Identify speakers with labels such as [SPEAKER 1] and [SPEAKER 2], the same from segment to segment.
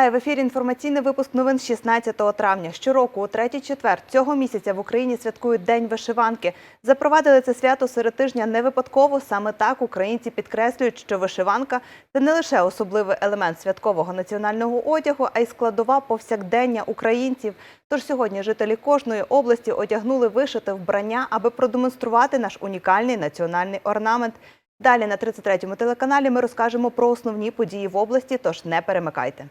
[SPEAKER 1] Вітаю в ефірі. Інформаційний випуск новин 16 травня. Щороку, у третій четвер цього місяця в Україні святкують День вишиванки. Запровадили це свято серед тижня не випадково. Саме так українці підкреслюють, що вишиванка це не лише особливий елемент святкового національного одягу, а й складова повсякдення українців. Тож сьогодні жителі кожної області одягнули вишите вбрання, аби продемонструвати наш унікальний національний орнамент. Далі на 33-му телеканалі ми розкажемо про основні події в області, тож не перемикайте.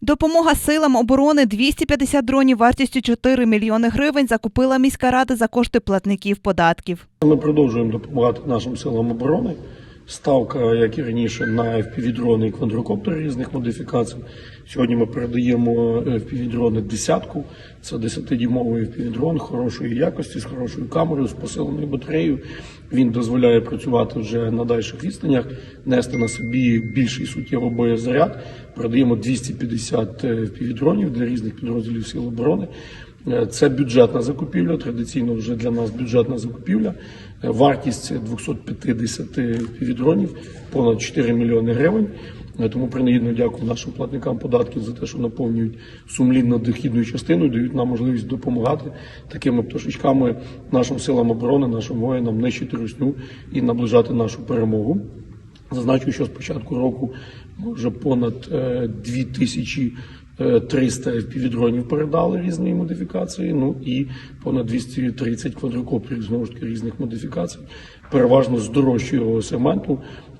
[SPEAKER 1] Допомога силам оборони 250 дронів вартістю 4 мільйони гривень закупила міська рада за кошти платників податків.
[SPEAKER 2] Ми продовжуємо допомагати нашим силам оборони. Ставка, як і раніше, на FPV-дрони і квадрокоптери різних модифікацій. Сьогодні ми передаємо FPV-дрони десятку. Це 10-дюймовий FPV-дрон хорошої якості, з хорошою камерою, з посиленою батареєю. Він дозволяє працювати вже на дальших відстанях, нести на собі більший суттєво боєзаряд. Передаємо 250 FPV-дронів для різних підрозділів Сил оборони. Е, Це бюджетна закупівля. Традиційно вже для нас бюджетна закупівля. Е, Вартість 250 півдронів понад 4 мільйони гривень. Е, Тому принагідно дякую нашим платникам податків за те, що наповнюють сумлінно дохідну частину і дають нам можливість допомагати такими пташечками нашим силам оборони, нашим воїнам нищити русню і наближати нашу перемогу. Зазначу, що з початку року вже понад е, 2000 е, 300 півдронів передали різної модифікації, ну і понад 230 квадрокоптерів знову ж таки різних модифікацій, переважно з дорожчого сегменту,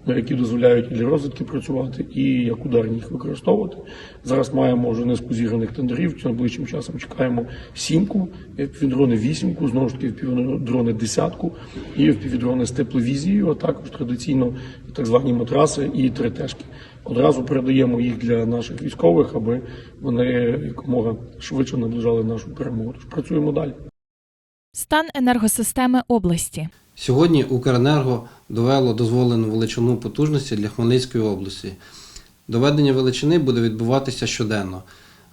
[SPEAKER 2] е, які дозволяють і для розвідки працювати, і як ударні їх використовувати. Зараз маємо вже низку зіграних тендерів. Найближчим часом чекаємо сімку, півдрони вісімку, знову ж таки півдрони десятку і півдрони з тепловізією, а також традиційно так звані матраси і тритежки. Одразу передаємо їх для наших військових, аби вони якомога швидше наближали нашу перемогу. Тож працюємо далі.
[SPEAKER 3] Стан енергосистеми області.
[SPEAKER 4] Сьогодні Укренерго довело дозволену величину потужності для Хмельницької області. Доведення величини буде відбуватися щоденно.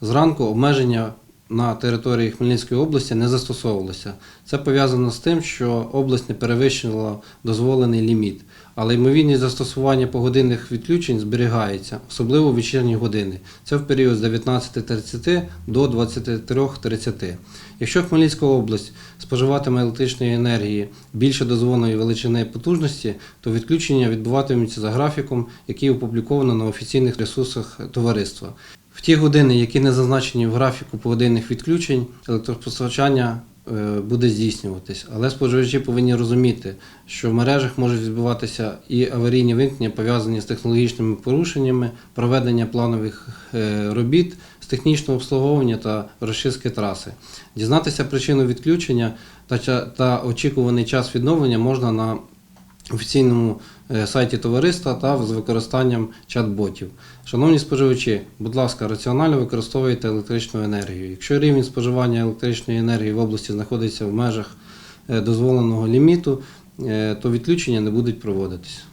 [SPEAKER 4] Зранку обмеження на території Хмельницької області не застосовувалося. Це пов'язано з тим, що область не перевищила дозволений ліміт, але ймовірність застосування погодинних відключень зберігається, особливо в вечірні години. Це в період з 19.30 до 23.30. Якщо Хмельницька область споживатиме електричної енергії більше дозволеної величини потужності, то відключення відбуватиметься за графіком, який опубліковано на офіційних ресурсах товариства. В ті години, які не зазначені в графіку погодинних відключень, електропостачання буде здійснюватись. Але споживачі повинні розуміти, що в мережах можуть відбуватися і аварійні вимкнення, пов'язані з технологічними порушеннями, проведення планових е, робіт з технічного обслуговування та розчистки траси. Дізнатися причину відключення та, очікуваний час відновлення можна на офіційному е, сайті товариства та з використанням чат-ботів. Шановні споживачі, будь ласка, раціонально використовуйте електричну енергію. Якщо рівень споживання електричної енергії в області знаходиться в межах е, дозволеного ліміту, е, то відключення не будуть проводитись.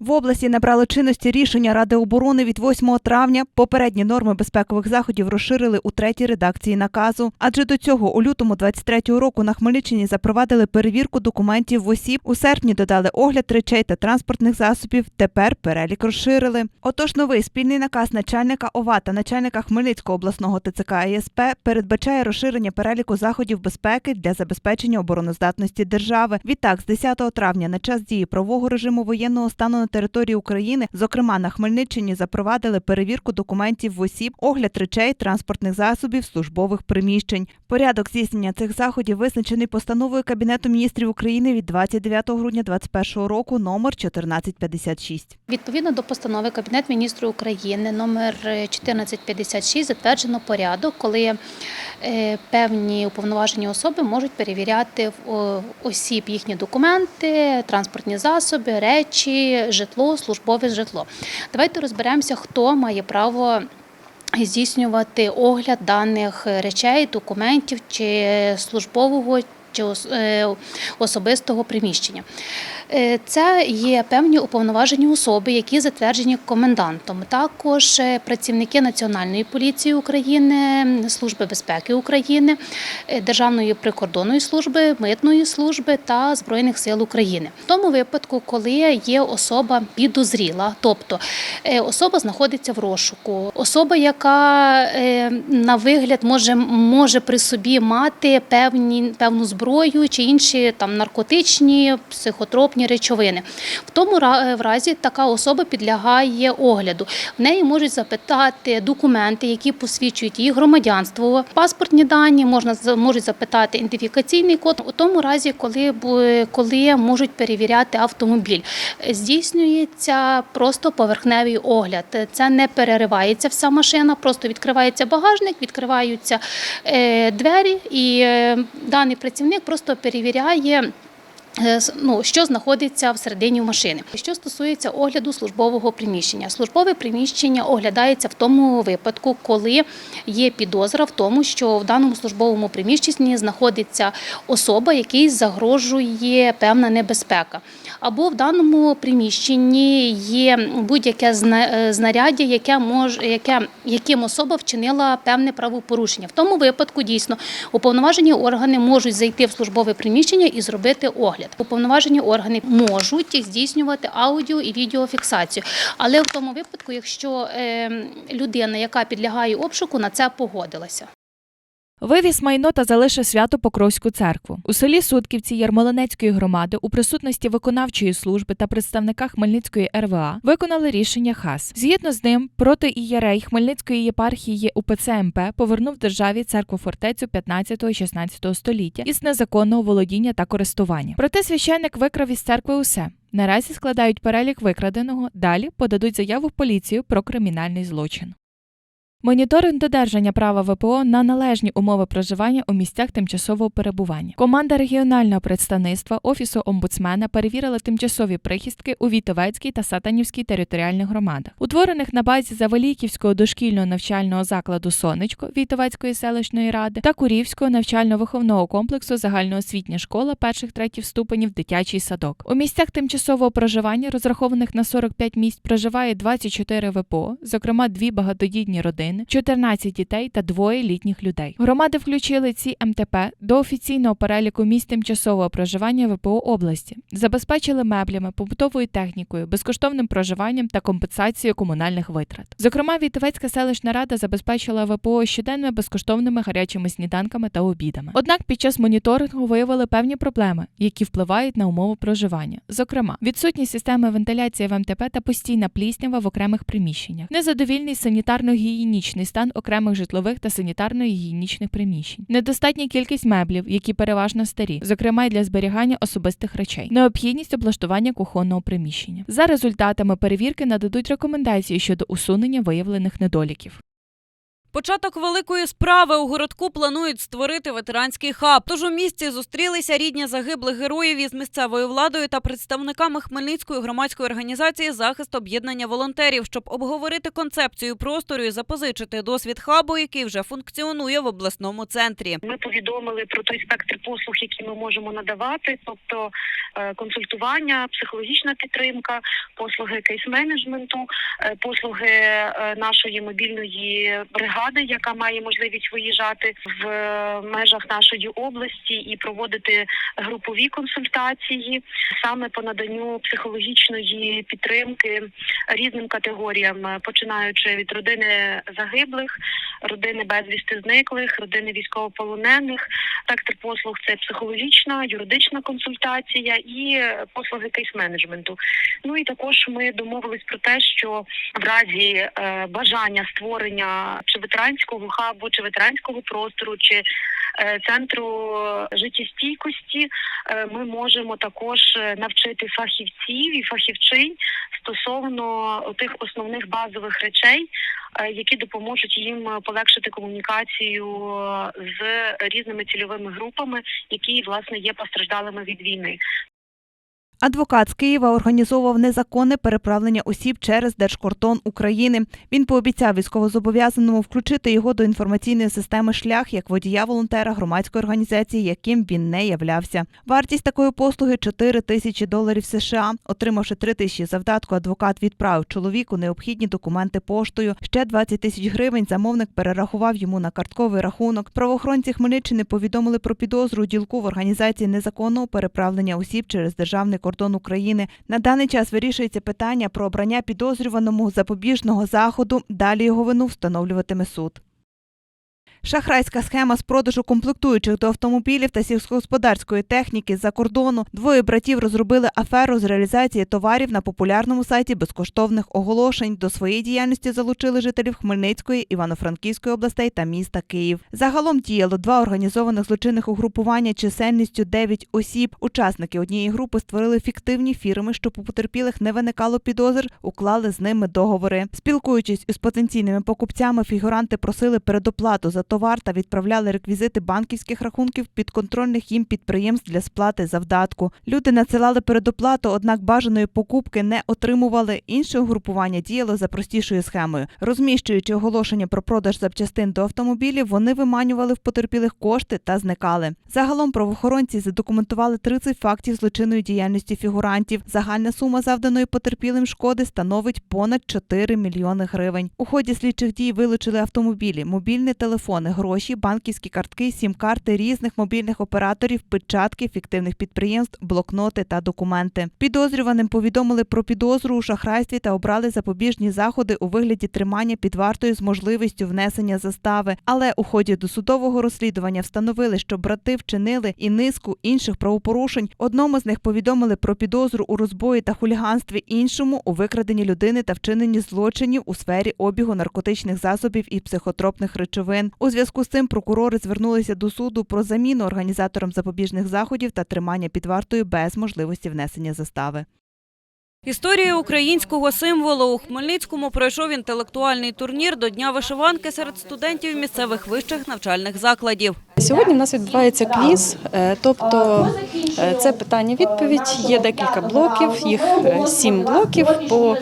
[SPEAKER 1] В області набрали чинності рішення Ради оборони від 8 травня. Попередні норми безпекових заходів розширили у третій редакції наказу. Адже до цього у лютому 23-го року на Хмельниччині запровадили перевірку документів в осіб. У серпні додали огляд речей та транспортних засобів. Тепер перелік розширили. Отож, новий спільний наказ начальника ОВА та начальника Хмельницького обласного ТЦК ІСП передбачає розширення переліку заходів безпеки для забезпечення обороноздатності держави. Відтак, з 10 травня на час дії правового режиму воєнного стану на території України, зокрема на Хмельниччині, запровадили перевірку документів в осіб, огляд речей, транспортних засобів, службових приміщень. Порядок здійснення цих заходів визначений постановою Кабінету міністрів України від 29 грудня 2021 року номер 1456.
[SPEAKER 5] Відповідно до постанови Кабінет міністрів України номер 1456 затверджено порядок, коли е, певні уповноважені особи можуть перевіряти в осіб їхні документи, транспортні засоби, речі, житло, службове житло. Давайте розберемося, хто має право. Здійснювати огляд даних речей, документів чи службового чи е, особистого приміщення. Е, Це є певні уповноважені особи, які затверджені комендантом. Також е, працівники Національної поліції України, Служби безпеки України, е, Державної прикордонної служби, митної служби та Збройних сил України. В тому випадку, коли є особа підозріла, тобто особа знаходиться в розшуку, особа, яка на вигляд може, може при собі мати певні, певну зброю чи інші там наркотичні, психотропні речовини. В тому ра- разі така особа підлягає огляду. В неї можуть запитати документи, які посвідчують її громадянство, паспортні дані, можна можуть запитати ідентифікаційний код. У тому разі, коли коли можуть перевіряти автомобіль, здійснюється просто поверхневий огляд. Це не переривається вся машина, просто відкривається багажник, відкриваються е, двері, і е, даний працівник просто перевіряє. Е, Ну, що знаходиться всередині машини. Що стосується огляду службового приміщення, службове приміщення оглядається в тому випадку, коли є підозра в тому, що в даному службовому приміщенні знаходиться особа, якій загрожує певна небезпека. Або в даному приміщенні є будь-яке е, знаряддя, яке може, яке, яким особа вчинила певне правопорушення. В тому випадку дійсно уповноважені органи можуть зайти в службове приміщення і зробити огляд. Уповноважені органи можуть здійснювати аудіо і відеофіксацію, але в тому випадку, якщо е, людина, яка підлягає обшуку, на це погодилася.
[SPEAKER 3] Вивіз майно та залишив свято Покровську церкву. У селі Сутківці Ярмолинецької громади у присутності виконавчої служби та представника Хмельницької РВА виконали рішення ХАС. Згідно з ним, протиієрей Хмельницької єпархії УПЦ МП повернув державі церкву фортецю 15-16 століття із незаконного володіння та користування. Проте священник викрав із церкви усе. Наразі складають перелік викраденого. Далі подадуть заяву в поліцію про кримінальний злочин. Моніторинг додержання права ВПО на належні умови проживання у місцях тимчасового перебування. Команда регіонального представництва Офісу омбудсмена перевірила тимчасові прихистки у Вітовецькій та Сатанівській територіальних громадах, утворених на базі Заваліківського дошкільного навчального закладу Сонечко Вітовецької селищної ради та Курівського навчально-виховного комплексу загальноосвітня школа перших третіх ступенів дитячий садок. У місцях тимчасового проживання, розрахованих на 45 місць, проживає 24 ВПО, зокрема дві багатодітні родини, 14 дітей та двоє літніх людей. Громади включили ці МТП до офіційного переліку місць тимчасового проживання ВПО області, забезпечили меблями, побутовою технікою, безкоштовним проживанням та компенсацією комунальних витрат. Зокрема, Вітовецька селищна рада забезпечила ВПО щоденними безкоштовними гарячими сніданками та обідами. Однак під час моніторингу виявили певні проблеми, які впливають на умови проживання. Зокрема, відсутність системи вентиляції в МТП та постійна пліснява в окремих приміщеннях, незадовільний санітарно-гігієнічний стан окремих житлових та санітарно-гігієнічних приміщень, недостатня кількість меблів, які переважно старі, зокрема й для зберігання особистих речей, необхідність облаштування кухонного приміщення. За результатами перевірки нададуть рекомендації щодо усунення виявлених недоліків.
[SPEAKER 6] Початок великої справи у городку планують створити ветеранський хаб. Тож у місті зустрілися рідні загиблих героїв із місцевою владою та представниками Хмельницької громадської організації захист об'єднання волонтерів, щоб обговорити концепцію простору і запозичити досвід хабу, який вже функціонує в обласному центрі.
[SPEAKER 7] Ми повідомили про той спектр послуг, які ми можемо надавати, тобто е, консультування, психологічна підтримка, послуги кейс-менеджменту, е, послуги е, нашої мобільної бригади, яка має можливість виїжджати в е, межах нашої області і проводити групові консультації саме по наданню психологічної підтримки різним категоріям, е, починаючи від родини загиблих, родини безвісти зниклих, родини військовополонених. Спектр послуг це психологічна, юридична консультація і послуги кейс-менеджменту. Ну і також ми домовились про те, що в разі е, бажання створення чи ветеранського хабу, чи ветеранського простору, чи е, центру життєстійкості, е, ми можемо також е, навчити фахівців і фахівчинь стосовно тих основних базових речей, е, які допоможуть їм е, полегшити комунікацію е, з різними цільовими групами, які власне є постраждалими від війни.
[SPEAKER 1] Адвокат з Києва організовував незаконне переправлення осіб через Держкордон України. Він пообіцяв військовозобов'язаному включити його до інформаційної системи шлях як водія-волонтера громадської організації, яким він не являвся. Вартість такої послуги 4 тисячі доларів США. Отримавши 3 тисячі завдатку, адвокат відправив чоловіку необхідні документи поштою. Ще 20 тисяч гривень замовник перерахував йому на картковий рахунок. Правоохоронці Хмельниччини повідомили про підозру ділку в організації незаконного переправлення осіб через державний кордон України. На даний час вирішується питання про обрання підозрюваному запобіжного заходу. Далі його вину встановлюватиме суд. Шахрайська схема з продажу комплектуючих до автомобілів та сільськогосподарської техніки з-за кордону. Двоє братів розробили аферу з реалізації товарів на популярному сайті безкоштовних оголошень. До своєї діяльності залучили жителів Хмельницької, Івано-Франківської областей та міста Київ. Загалом діяло два організованих злочинних угрупування чисельністю 9 осіб. Учасники однієї групи створили фіктивні фірми, щоб у потерпілих не виникало підозр, уклали з ними договори. Спілкуючись із потенційними покупцями, фігуранти просили передоплату за товар та відправляли реквізити банківських рахунків підконтрольних їм підприємств для сплати завдатку. Люди надсилали передоплату, однак бажаної покупки не отримували. Інше угрупування діяло за простішою схемою. Розміщуючи оголошення про продаж запчастин до автомобілів, вони виманювали в потерпілих кошти та зникали. Загалом правоохоронці задокументували 30 фактів злочинної діяльності фігурантів. Загальна сума завданої потерпілим шкоди становить понад 4 мільйони гривень. У ході слідчих дій вилучили автомобілі, мобільні телефони, гроші, банківські картки, сім-карти різних мобільних операторів, печатки фіктивних підприємств, блокноти та документи. Підозрюваним повідомили про підозру у шахрайстві та обрали запобіжні заходи у вигляді тримання під вартою з можливістю внесення застави. Але у ході досудового розслідування встановили, що брати вчинили і низку інших правопорушень. Одному з них повідомили про підозру у розбої та хуліганстві, іншому у викраденні людини та вчиненні злочинів у сфері обігу наркотичних засобів і психотропних речовин. У зв'язку з цим прокурори звернулися до суду про заміну організаторам запобіжних заходів та тримання під вартою без можливості внесення застави.
[SPEAKER 6] Історія українського символу у Хмельницькому пройшов інтелектуальний турнір до Дня вишиванки серед студентів місцевих вищих навчальних закладів.
[SPEAKER 8] Сьогодні в нас відбувається квіз, е, тобто е, це питання-відповідь. Є декілька блоків, їх е, сім блоків по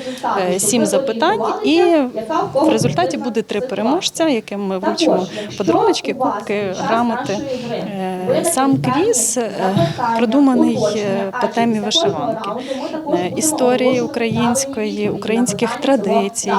[SPEAKER 8] сім запитань, і в результаті буде три переможця, яким ми вручимо подаруночки, кубки, грамоти. Сам квіз продуманий по темі вишиванки, історії української, українських традицій.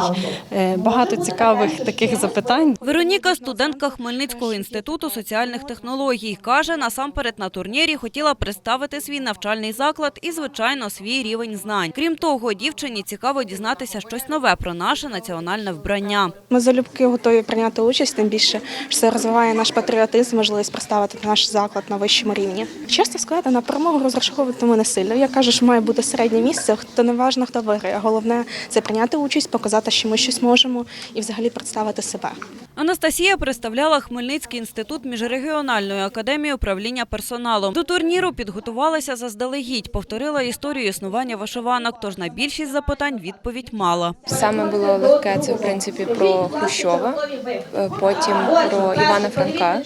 [SPEAKER 8] Багато цікавих таких запитань.
[SPEAKER 6] Вероніка, студентка Хмельницького інституту соціальних технологій, каже, насамперед на турнірі хотіла представити свій навчальний заклад і, звичайно, свій рівень знань. Крім того, дівчині цікаво дізнатися щось нове про наше національне вбрання.
[SPEAKER 9] Ми залюбки готові прийняти участь, тим більше що це розвиває наш патріотизм, можливість представити наш заклад на вищому рівні. Чесно сказати, на перемогу розраховувати ми не сильно. Я кажу, що має бути середнє місце. То не важно, хто виграє. Головне це прийняти участь, показати, що ми щось можемо, і взагалі представити себе.
[SPEAKER 6] Анастасія представляла Хмельницький інститут міжрегіональної академії управління персоналом. До турніру підготувалася заздалегідь, повторила історію існування вишиванок. Тож на більшість запитань відповідь мала.
[SPEAKER 10] Саме було легке це в принципі про Хрущова, е, потім про Івана Франка,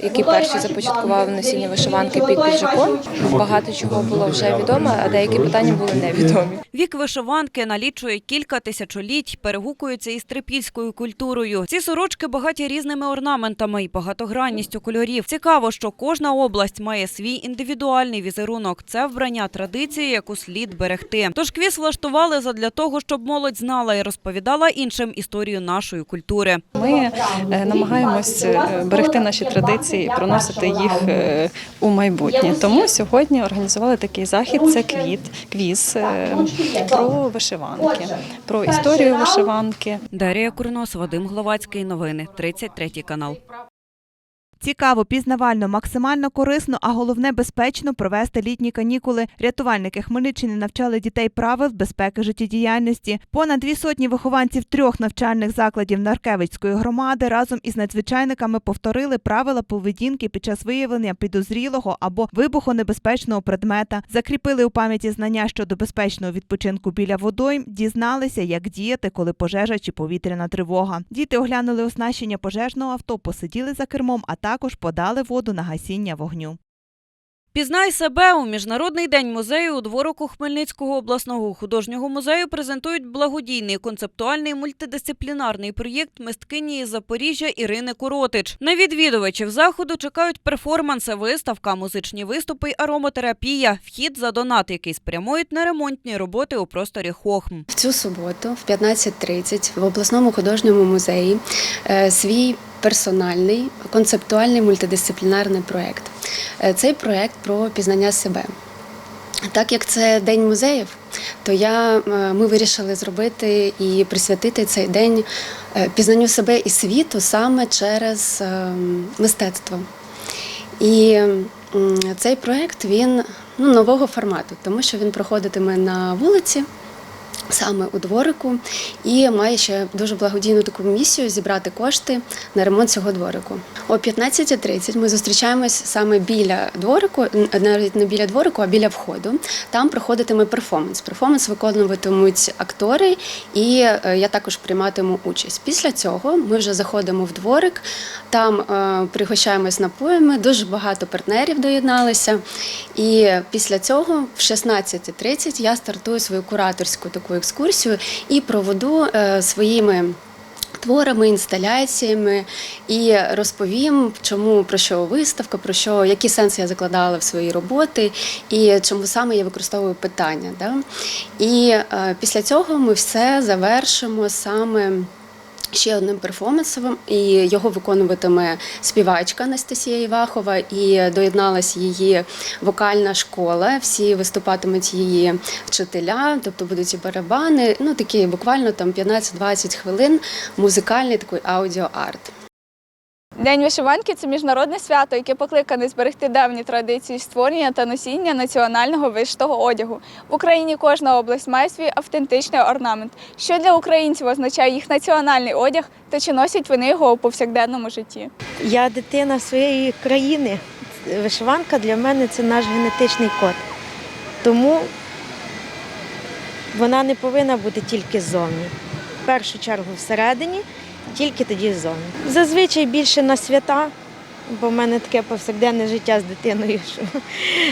[SPEAKER 10] який перший започаткував носіння вишиванки під піджаком. Багато чого було вже відомо, а деякі питання були невідомі.
[SPEAKER 6] Вік вишиванки налічує кілька тисячоліть, перегукується із трипільською культурою. Ці сорочки багаті різними орнаментами і багатогранністю кольорів. Цікаво, що кожна область має свій індивідуальний візерунок. Це вбрання традиції, яку слід берегти. Тож квіз влаштували задля того, щоб молодь знала і розповідала іншим історію нашої культури.
[SPEAKER 8] Ми е, намагаємось е, берегти наші традиції, і проносити їх е, у майбутнє. Тому сьогодні організували такий захід. Це квіт, квіз про вишиванки, про історію вишиванки.
[SPEAKER 6] Дарія Курнос, Вадим Гловацький. Новини 33 канал.
[SPEAKER 1] Цікаво, пізнавально, максимально корисно, а головне безпечно провести літні канікули. Рятувальники Хмельниччини навчали дітей правил безпеки життєдіяльності. Понад дві сотні вихованців трьох навчальних закладів Наркевичської громади разом із надзвичайниками повторили правила поведінки під час виявлення підозрілого або вибухонебезпечного предмета, закріпили у пам'яті знання щодо безпечного відпочинку біля водойм, дізналися, як діяти, коли пожежа чи повітряна тривога. Діти оглянули оснащення пожежного авто, посиділи за кермом, а також подали воду на гасіння вогню.
[SPEAKER 6] Пізнай себе у міжнародний день музею у дворику Хмельницького обласного художнього музею презентують благодійний концептуальний мультидисциплінарний проєкт мисткині із Запоріжжя Ірини Коротич. На відвідувачів заходу чекають перформанси, виставка, музичні виступи й ароматерапія. Вхід за донат, який спрямують на ремонтні роботи у просторі Хохм.
[SPEAKER 11] В цю суботу, в 15.30, в обласному художньому музеї е, свій персональний концептуальний мультидисциплінарний проєкт. Е, Цей проєкт про пізнання себе. Так як це день музеїв, то я, е, ми вирішили зробити і присвятити цей день е, пізнанню себе і світу саме через мистецтво. І цей проєкт він ну, нового формату, тому що він проходитиме на вулиці. Саме у дворику і має ще дуже благодійну таку місію зібрати кошти на ремонт цього дворику. О 15.30 ми зустрічаємось саме біля дворику, навіть не біля дворику, а біля входу. Там проходитиме перформанс. Перформанс виконуватимуть актори, і е, я також прийматиму участь. Після цього ми вже заходимо в дворик, там е, пригощаємось напоями. Дуже багато партнерів доєдналися. І після цього, в 16.30, я стартую свою кураторську таку екскурсію і проведу е, своїми. Творами, інсталяціями і розповім, чому про що виставка, про що які сенси я закладала в свої роботи, і чому саме я використовую питання. Да? І е, після цього ми все завершимо саме ще одним перформансом, і його виконуватиме співачка Анастасія Івахова, і доєдналась її вокальна школа. Всі виступатимуть її вчителя, тобто будуть і барабани. Ну такі буквально там 15-20 хвилин. Музикальний такий аудіоарт.
[SPEAKER 12] День вишиванки це міжнародне свято, яке покликане зберегти давні традиції створення та носіння національного вишитого одягу. В Україні кожна область має свій автентичний орнамент. Що для українців означає їх національний одяг та чи носять вони його у повсякденному житті?
[SPEAKER 13] Я дитина своєї країни. Вишиванка для мене це наш генетичний код. Тому вона не повинна бути тільки ззовні. В першу чергу всередині, тільки тоді ззовні. Зазвичай більше на свята, бо в мене таке повсякденне життя з дитиною, що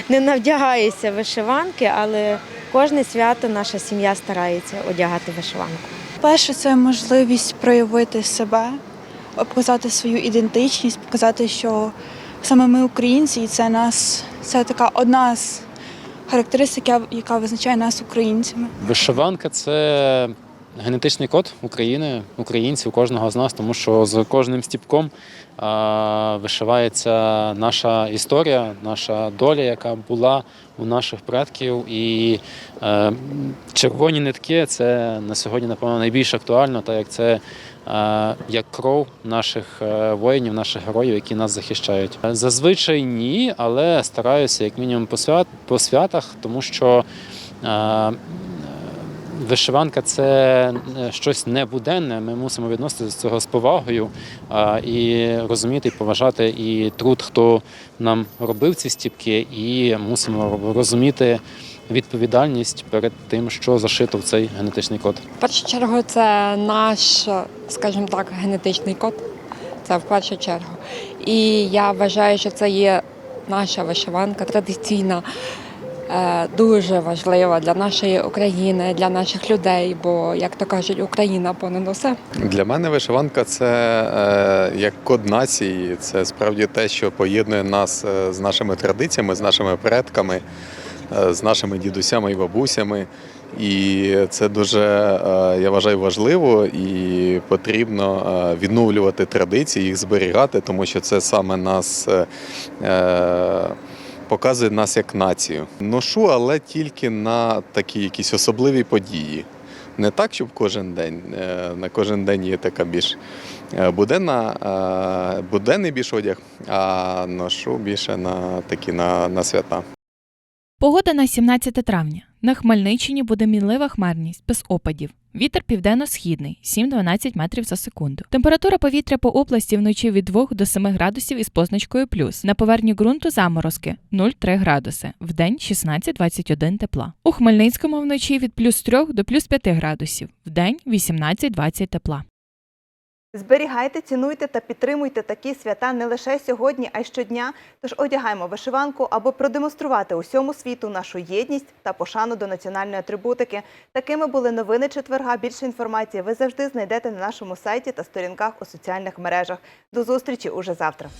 [SPEAKER 13] не навдягається вишиванки, але кожне свято наша сім'я старається одягати вишиванку.
[SPEAKER 14] Перше, це можливість проявити себе, показати свою ідентичність, показати, що саме ми українці, і це нас, це така одна з характеристик, яка визначає нас українцями.
[SPEAKER 15] Вишиванка це генетичний код України, українців, кожного з нас, тому що з кожним стіпком вишивається наша історія, наша доля, яка була у наших предків. І е, червоні нитки це на сьогодні, напевно, найбільш актуально, так як це. е, Як кров наших е, воїнів, наших героїв, які нас захищають. Зазвичай ні, але стараюся як мінімум по свят по святах, тому що Вишиванка це е, щось небуденне. Ми мусимо відноситися до цього з повагою і розуміти, і поважати і труд, хто нам робив ці стіпки, і мусимо розуміти відповідальність перед тим, що зашито в цей генетичний код.
[SPEAKER 16] В першу чергу це наш, скажімо так, генетичний код. Це в першу чергу. І я вважаю, що це є наша вишиванка традиційна, дуже важлива для нашої України, для наших людей, бо, як то кажуть, Україна понад усе.
[SPEAKER 17] Для мене вишиванка це е, як код нації. Це справді те, що поєднує нас е, з нашими традиціями, з нашими предками, е, з нашими дідусями і бабусями. І це дуже, е, я вважаю, важливо і потрібно е, відновлювати традиції, їх зберігати, тому що це саме нас. Показує нас як націю. Ношу, але тільки на такі якісь особливі події. Не так, щоб кожен день. Е, На кожен день є така більш е, буденна, е, буденний більш одяг, а ношу більше на такі на, на свята.
[SPEAKER 3] Погода на 17 травня. На Хмельниччині буде мінлива хмарність без опадів. Вітер південно-східний 7-12 метрів за секунду. Температура повітря по області вночі від 2 до 7 градусів із позначкою плюс. На поверхні ґрунту заморозки 0,3 градуси. Вдень 16-21 тепла. У Хмельницькому вночі від плюс 3 до плюс 5 градусів. Вдень 18-20 тепла.
[SPEAKER 1] Зберігайте, цінуйте та підтримуйте такі свята не лише сьогодні, а й щодня. Тож одягаємо вишиванку, аби продемонструвати усьому світу нашу єдність та пошану до національної атрибутики. Такими були новини четверга. Більше інформації ви завжди знайдете на нашому сайті та сторінках у соціальних мережах. До зустрічі уже завтра.